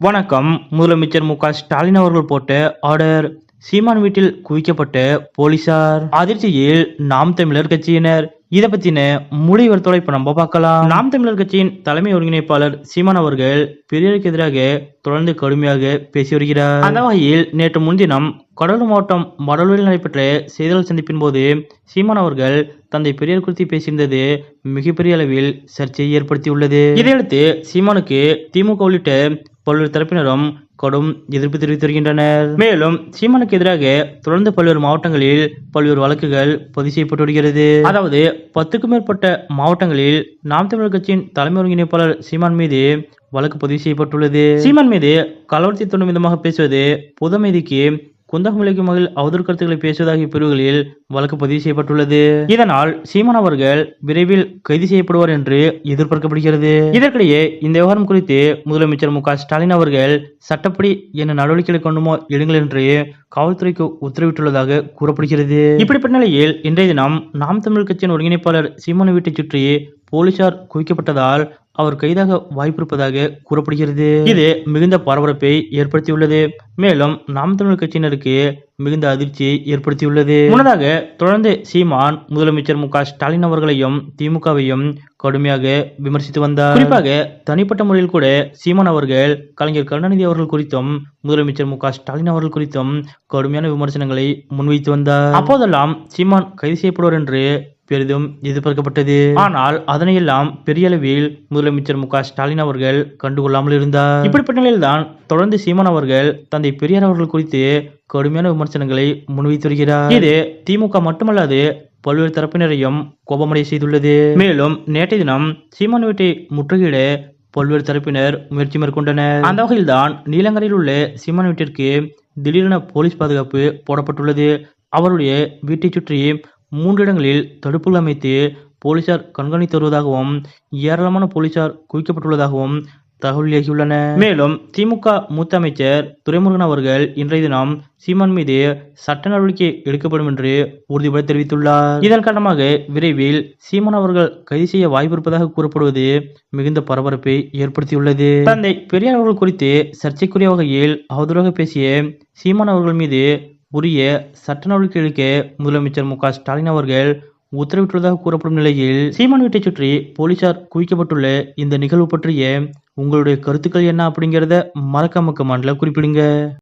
வணக்கம். முதலமைச்சர் மு க ஸ்டாலின் அவர்கள் போட்ட ஆர்டர் சீமான் வீட்டில் குவிக்கப்பட்ட போலீசார் அதிர்ச்சியில் நாம் தமிழர் கட்சியினர். இதை பத்தின முழு இப்ப நம்ம பார்க்கலாம். நாம் தமிழர் கட்சியின் தலைமை ஒருங்கிணைப்பாளர் சீமான் அவர்கள் பெரியாருக்கு எதிராக தொடர்ந்து கடுமையாக பேசி வருகிறார். அந்த வகையில் நேற்று முன்தினம் கடலூர் மாவட்டம் வடலூரில் நடைபெற்ற செய்தியாளர் சந்திப்பின் போது சீமான் அவர்கள் தந்தை பெரியார் குறித்து பேசியிருந்தது மிகப்பெரிய அளவில் சர்ச்சையை ஏற்படுத்தியுள்ளது. இதையடுத்து சீமானுக்கு திமுக உள்ளிட்ட பல்வேறு தரப்பினரும் கடும் எதிர்ப்பு தெரிவித்து வருகின்றனர் மேலும் சீமானுக்கு எதிராக தொடர்ந்து பல்வேறு மாவட்டங்களில் பல்வேறு வழக்குகள் பதிவு செய்யப்பட்டு வருகிறது. அதாவது பத்துக்கும் மேற்பட்ட மாவட்டங்களில் நாம் தமிழர் கட்சியின் தலைமை ஒருங்கிணைப்பாளர் சீமான் மீது வழக்கு பதிவு செய்யப்பட்டுள்ளது. சீமான் மீது கலவரத்தை தூண்டும் விதமாக பேசுவது பொது அமைதிக்கு குந்தகமலைக்கு மகள் அவதூறு கருத்துக்களை பேசுவதாகிய பிரிவுகளில் வழக்கு பதிவு செய்யப்பட்டுள்ளது. இதனால் சீமான் அவர்கள் விரைவில் கைது செய்யப்படுவார் என்று எதிர்பார்க்கப்படுகிறது. இதற்கிடையே இந்த விவகாரம் குறித்து முதலமைச்சர் மு ஸ்டாலின் அவர்கள் சட்டப்படி என்ன நடவடிக்கைகளை கொண்டுமோ எடுங்கள் என்று காவல்துறைக்கு உத்தரவிட்டுள்ளதாக கூறப்படுகிறது. இப்படிப்பட்ட நிலையில் இன்றைய தினம் நாம் தமிழ் கட்சியின் ஒருங்கிணைப்பாளர் சீமான் வீட்டை சுற்றி போலீசார் குவிக்கப்பட்டதால் அவர் கைதாக வாய்ப்பிருப்பதாக கூறப்படுகிறது. இது மிகுந்த பரபரப்பை ஏற்படுத்தியுள்ளது. மேலும் நாம் தமிழர் கட்சியினருக்கு மிகுந்த அதிர்ச்சியை ஏற்படுத்தியுள்ளது. முன்னதாக தொடர்ந்து சீமான் முதலமைச்சர் மு ஸ்டாலின் அவர்களையும் திமுகவையும் கடுமையாக விமர்சித்து வந்தார். குறிப்பாக தனிப்பட்ட முறையில் கூட சீமான் அவர்கள் கலைஞர் கருணாநிதி அவர்கள் குறித்தும் முதலமைச்சர் மு ஸ்டாலின் அவர்கள் குறித்தும் கடுமையான விமர்சனங்களை முன்வைத்து வந்தார். அப்போதெல்லாம் சீமான் கைது செய்யப்படுவார் என்று பெரிதும் எதிர்பார்க்கப்பட்டது. ஆனால் அதனையெல்லாம் பெரிய அளவில் முதலமைச்சர் மு ஸ்டாலின் அவர்கள் கண்டுகொள்ளாமல் இருந்தார். இப்படிப்பட்ட நிலையில்தான் தொடர்ந்து சீமான் அவர்கள் தந்தை பெரியார் அவர்கள் குறித்து கடுமையான விமர்சனங்களை முன்வைத்து வருகிறார். இது திமுக மட்டுமல்லாது பல்வேறு தரப்பினரையும் கோபமடைய செய்துள்ளது. மேலும் நேற்றைய தினம் சீமான் வீட்டை முற்றுகையிட பல்வேறு தரப்பினர் முயற்சி மேற்கொண்டனர். அந்த வகையில்தான் நீலங்கரையில் உள்ள சீமான் வீட்டிற்கு திடீரென போலீஸ் பாதுகாப்பு போடப்பட்டுள்ளது. அவருடைய வீட்டைச் சுற்றி மூன்று இடங்களில் தடுப்புகள் அமைத்து போலீசார் கண்காணித்து வருவதாகவும் ஏராளமான போலீசார் குவிக்கப்பட்டுள்ளதாகவும் தகவல் வெளியாகியுள்ளன மேலும் திமுக மூத்த அமைச்சர் துரைமுருகன் அவர்கள் இன்றைய தினம் சீமான் மீது சட்ட நடவடிக்கை எடுக்கப்படும் என்று உறுதிபட தெரிவித்துள்ளார். இதன் காரணமாக விரைவில் சீமான் அவர்கள் கைது செய்ய வாய்ப்பிருப்பதாக கூறப்படுவது மிகுந்த பரபரப்பை ஏற்படுத்தியுள்ளது. தந்தை பெரியார் அவர்கள் குறித்து சர்ச்சைக்குரிய வகையில் அவதூறாக பேசிய சீமான் அவர்கள் மீது உரிய சட்ட நடவடிக்கை எடுக்க முதலமைச்சர் மு க ஸ்டாலின் அவர்கள் உத்தரவிட்டுள்ளதாக கூறப்படும் நிலையில் சீமான் வீட்டை சுற்றி போலீசார் குவிக்கப்பட்டுள்ள இந்த நிகழ்வு பற்றிய உங்களுடைய கருத்துக்கள் என்ன அப்படிங்கிறத மறக்காம கமெண்ட்ல குறிப்பிடுங்க.